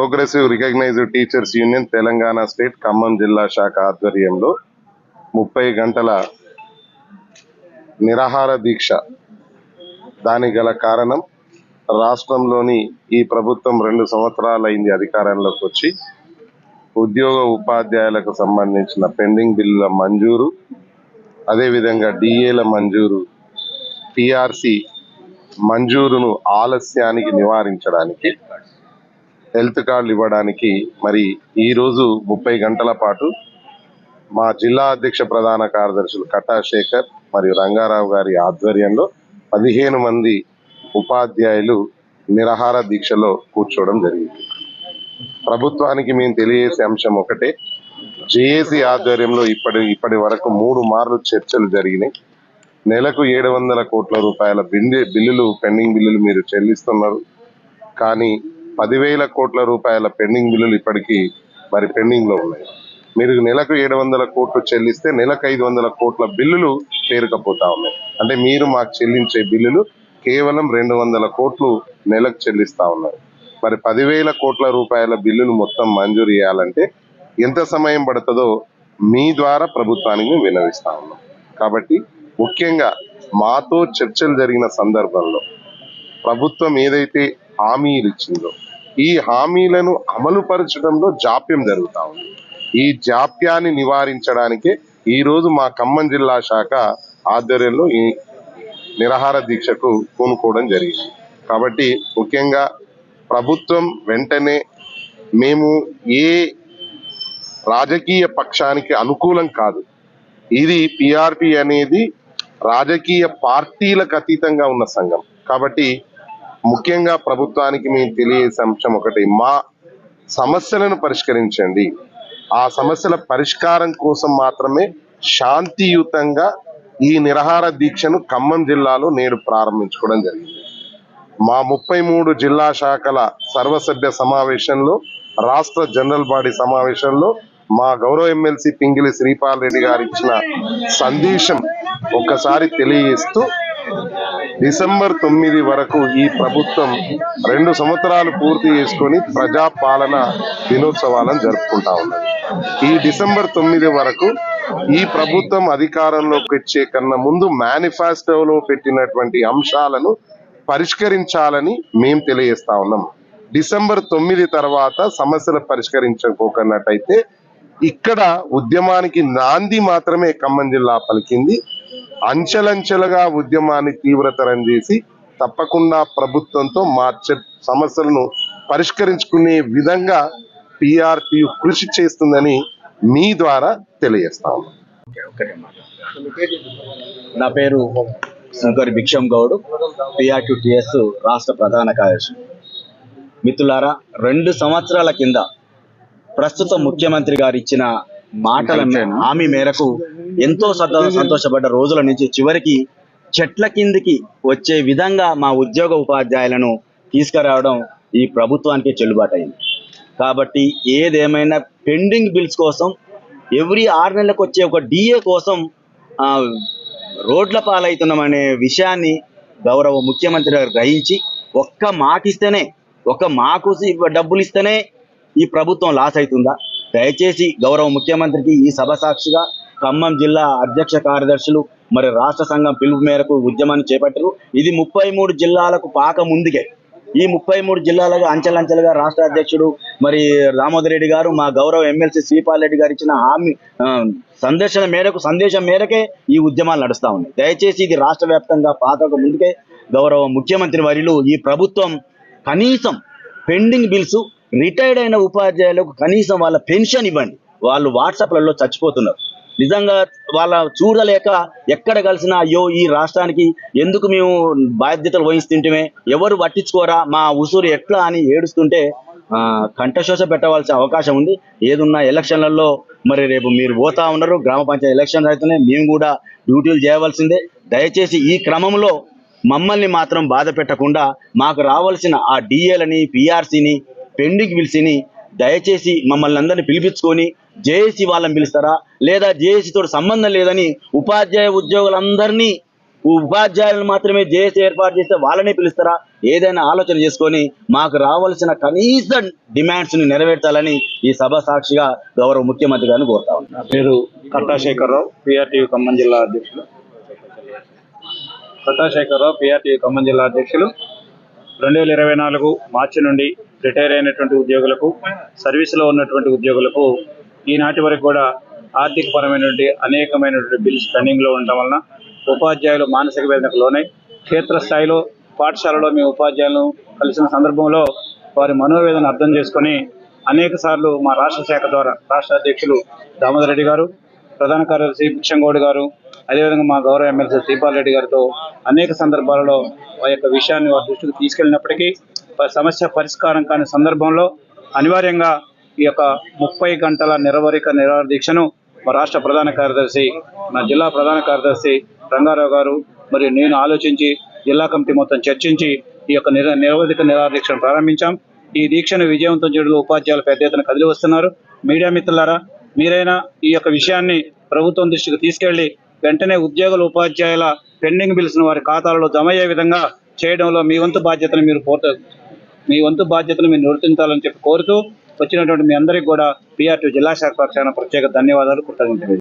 Progressive recognised teachers union Telangana state Khammam జిల్లా శాఖ ఆధ్వర్యంలో ముప్పై గంటల నిరాహార దీక్ష. దానికి గల కారణం రాష్ట్రంలోని ఈ ప్రభుత్వం రెండు సంవత్సరాలైంది అధికారంలోకి వచ్చి ఉద్యోగ ఉపాధ్యాయులకు సంబంధించిన పెండింగ్ బిల్లుల మంజూరు అదేవిధంగా డిఏల మంజూరు టిఆర్సి మంజూరును ఆలస్యానికి నివారించడానికి హెల్త్ కార్డులు ఇవ్వడానికి మరి ఈరోజు ముప్పై గంటల పాటు మా జిల్లా అధ్యక్ష ప్రధాన కార్యదర్శులు కట్టా శేఖర్ మరియు రంగారావు గారి ఆధ్వర్యంలో పదిహేను మంది ఉపాధ్యాయులు నిరాహార దీక్షలో కూర్చోవడం జరిగింది. ప్రభుత్వానికి మేము తెలియజేసే అంశం ఒకటే జేఏసీ ఆధ్వర్యంలో ఇప్పటి ఇప్పటి వరకు మూడు మార్లు చర్చలు జరిగినాయి. నెలకు ఏడు వందల కోట్ల రూపాయల బిల్లు బిల్లులు పెండింగ్ బిల్లులు మీరు చెల్లిస్తున్నారు. కానీ పదివేల కోట్ల రూపాయల పెండింగ్ బిల్లులు ఇప్పటికీ మరి పెండింగ్లో ఉన్నాయి. మీరు నెలకు ఏడు వందల కోట్లు చెల్లిస్తే నెలకు ఐదు వందల కోట్ల బిల్లులు పేరుకపోతా ఉన్నాయి. అంటే మీరు మాకు చెల్లించే బిల్లులు కేవలం రెండు వందల కోట్లు నెలకు చెల్లిస్తా ఉన్నారు. మరి పదివేల కోట్ల రూపాయల బిల్లులు మొత్తం మంజూరు చేయాలంటే ఎంత సమయం పడుతుందో మీ ద్వారా ప్రభుత్వానికి వినవిస్తా ఉన్నాం. కాబట్టి ముఖ్యంగా మాతో చర్చలు జరిగిన సందర్భంలో ప్రభుత్వం ఏదైతే హామీలు ఇచ్చిందో ఈ హామీలను అమలు పరచడంలో జాప్యం జరుగుతా ఉంది. ఈ జాప్యాన్ని నివారించడానికే ఈరోజు మా ఖమ్మం జిల్లా శాఖ ఆధ్వర్యంలో ఈ నిరాహార దీక్షకు పూనుకోవడం జరిగింది. కాబట్టి ముఖ్యంగా ప్రభుత్వం వెంటనే మేము ఏ రాజకీయ పక్షానికి అనుకూలం కాదు. ఇది పిఆర్పి అనేది రాజకీయ పార్టీలకు అతీతంగా ఉన్న సంఘం. కాబట్టి ముఖ్యంగా ప్రభుత్వానికి మేము తెలియజేసే అంశం ఒకటి మా సమస్యలను పరిష్కరించండి. ఆ సమస్యల పరిష్కారం కోసం మాత్రమే శాంతియుతంగా ఈ నిరహార దీక్షను ఖమ్మం జిల్లాలో నేడు ప్రారంభించుకోవడం జరిగింది. మా ముప్పై మూడు జిల్లా శాఖల సర్వసభ్య సమావేశంలో రాష్ట్ర జనరల్ బాడీ సమావేశంలో మా గౌరవ ఎమ్మెల్సీ పింగిలి శ్రీపాల్ రెడ్డి గారు ఇచ్చిన సందేశం ఒక్కసారి తెలియజేస్తూ డిసెంబర్ తొమ్మిది వరకు ఈ ప్రభుత్వం రెండు సంవత్సరాలు పూర్తి చేసుకొని ప్రజాపాలన దినోత్సవాలను జరుపుకుంటా ఉన్నది. ఈ డిసెంబర్ తొమ్మిది వరకు ఈ ప్రభుత్వం అధికారంలోకి వచ్చే కన్నా ముందు మేనిఫెస్టోలో పెట్టినటువంటి అంశాలను పరిష్కరించాలని మేము తెలియజేస్తా ఉన్నాం. డిసెంబర్ తొమ్మిది తర్వాత సమస్యలు పరిష్కరించుకోకున్నట్టయితే ఇక్కడ ఉద్యమానికి నాంది మాత్రమే ఖమ్మం జిల్లా పలికింది. అంచెలంచెలుగా ఉద్యమాన్ని తీవ్రతరం చేసి తప్పకుండా ప్రభుత్వంతో మార్చే సమస్యలను పరిష్కరించుకునే విధంగా పిఆర్పి కృషి చేస్తుందని మీ ద్వారా తెలియజేస్తాము. నా పేరు శంకర్ భిక్షం గౌడ్ పిఆర్టీ రాష్ట్ర ప్రధాన కార్యదర్శి. మిత్రులారా రెండు సంవత్సరాల కింద ప్రస్తుత ముఖ్యమంత్రి గారు ఇచ్చిన మాటల హామీ మేరకు ఎంతో సంతో- సంతోషపడ్డ రోజుల నుంచి చివరికి చెట్ల కిందికి వచ్చే విధంగా మా ఉద్యోగ ఉపాధ్యాయులను తీసుకురావడం ఈ ప్రభుత్వానికి చెల్లుబాటు అయింది. కాబట్టి ఏదేమైనా పెండింగ్ బిల్స్ కోసం ఎవ్రీ ఆరు నెలలకు వచ్చే ఒక డిఏ కోసం రోడ్ల పాలవుతున్నామనే విషయాన్ని గౌరవ ముఖ్యమంత్రి గారు గ్రహించి ఒక్క మాట ఇస్తేనే ఒక మాకు డబ్బులు ఇస్తేనే ఈ ప్రభుత్వం లాస్ అవుతుందా? దయచేసి గౌరవ ముఖ్యమంత్రికి ఈ సభ సాక్షిగా ఖమ్మం జిల్లా అధ్యక్ష కార్యదర్శులు మరి రాష్ట్ర సంఘం పిలుపు మేరకు ఉద్యమాన్ని చేపట్టారు. ఇది ముప్పై మూడు జిల్లాలకు పాక ముందుకే. ఈ ముప్పై మూడు జిల్లాలుగా అంచెలంచెలుగా రాష్ట్ర అధ్యక్షుడు మరి దామోదర్ రెడ్డి గారు మా గౌరవ ఎమ్మెల్సీ శ్రీపాల్ రెడ్డి గారు ఇచ్చిన హామీ సందర్శన మేరకు సందేశం మేరకే ఈ ఉద్యమాలు నడుస్తూ ఉన్నాయి. దయచేసి ఇది రాష్ట్ర వ్యాప్తంగా పాతకు ముందుకే గౌరవ ముఖ్యమంత్రి వర్యులు ఈ ప్రభుత్వం కనీసం పెండింగ్ బిల్స్ రిటైర్డ్ అయిన ఉపాధ్యాయులకు కనీసం వాళ్ళ పెన్షన్ ఇవ్వండి. వాళ్ళు వాట్సాప్లలో చచ్చిపోతున్నారు. నిజంగా వాళ్ళ చూడలేక ఎక్కడ కలిసినా అయ్యో ఈ రాష్ట్రానికి ఎందుకు మేము బాధ్యతలు వహిస్తుంటే ఎవరు పట్టించుకోరా? మా ఉసూరు ఎట్లా అని ఏడుస్తుంటే కంఠశోష పెట్టవలసిన అవకాశం ఉంది. ఏదున్నా ఎలక్షన్లలో మరి రేపు మీరు పోతా ఉన్నారు గ్రామ పంచాయతీ ఎలక్షన్స్ అవుతున్నాయి మేము కూడా డ్యూటీలు చేయవలసిందే. దయచేసి ఈ క్రమంలో మమ్మల్ని మాత్రం బాధ పెట్టకుండా మాకు రావాల్సిన ఆ డిఏలని పిఆర్సీని పెండింగ్ పిలిచిని దయచేసి మమ్మల్ని అందరినీ పిలిపించుకొని జేఏసీ వాళ్ళని పిలుస్తారా? లేదా జేఏసీతో తోటి సంబంధం లేదని ఉపాధ్యాయ ఉద్యోగులందరినీ ఉపాధ్యాయులను మాత్రమే జేఏసీ ఏర్పాటు చేస్తే వాళ్ళనే పిలుస్తారా? ఏదైనా ఆలోచన చేసుకొని మాకు రావాల్సిన కనీస డిమాండ్స్ని నెరవేర్చాలని ఈ సభ సాక్షిగా గౌరవ ముఖ్యమంత్రి గారిని కోరుతా పేరు కట్టాశేఖరరావు పిఆర్టీయూ ఖమ్మం జిల్లా అధ్యక్షులు. కట్టాశేఖరరావు పిఆర్టీయూ ఖమ్మం జిల్లా అధ్యక్షులు. రెండు వేల ఇరవై నాలుగు మార్చి నుండి రిటైర్ అయినటువంటి ఉద్యోగులకు సర్వీసులో ఉన్నటువంటి ఉద్యోగులకు ఈనాటి వరకు కూడా ఆర్థిక పరమైనటువంటి అనేకమైనటువంటి బిల్స్ పెండింగ్లో ఉండటం వలన ఉపాధ్యాయులు మానసిక వేదనకు లోనై క్షేత్రస్థాయిలో పాఠశాలలో మీ ఉపాధ్యాయులను కలిసిన సందర్భంలో వారి మనోవేదన అర్థం చేసుకొని అనేక సార్లు మా రాష్ట్ర శాఖ ద్వారా రాష్ట్ర అధ్యక్షులు దామోదర్ రెడ్డి గారు ప్రధాన కార్యదర్శి భిక్షంగౌడ్ గారు అదేవిధంగా మా గౌరవ ఎమ్మెల్సీ శ్రీపాల్ రెడ్డి గారితో అనేక సందర్భాలలో ఆ యొక్క విషయాన్ని వారి దృష్టికి తీసుకెళ్ళినప్పటికీ సమస్య పరిష్కారం కాని సందర్భంలో అనివార్యంగా ఈ యొక్క ముప్పై గంటల నిరవరిక నిరాహార దీక్షను మా రాష్ట్ర ప్రధాన కార్యదర్శి మా జిల్లా ప్రధాన కార్యదర్శి రంగారావు గారు మరియు నేను ఆలోచించి జిల్లా కమిటీ మొత్తం చర్చించి ఈ యొక్క నిర నిరవధిక నిరాహార దీక్షను ప్రారంభించాం. ఈ దీక్షను విజయవంతం చేయడంలో ఉపాధ్యాయులు పెద్ద ఎత్తున కదిలి వస్తున్నారు. మీడియా మిత్రులారా మీరైనా ఈ యొక్క విషయాన్ని ప్రభుత్వం దృష్టికి తీసుకెళ్ళి వెంటనే ఉద్యోగుల ఉపాధ్యాయుల పెండింగ్ బిల్స్ వారి ఖాతాలలో జమ అయ్యే విధంగా చేయడంలో మీ వంతు బాధ్యతను మీరు పూర్తి మీ వంతు బాధ్యతను మీరు నిర్వర్తించాలని చెప్పి కోరుతూ వచ్చినటువంటి మీ అందరికీ కూడా పిఆర్టీ జిల్లా శాఖ పక్షాన ప్రత్యేక ధన్యవాదాలు కృతజ్ఞతలు.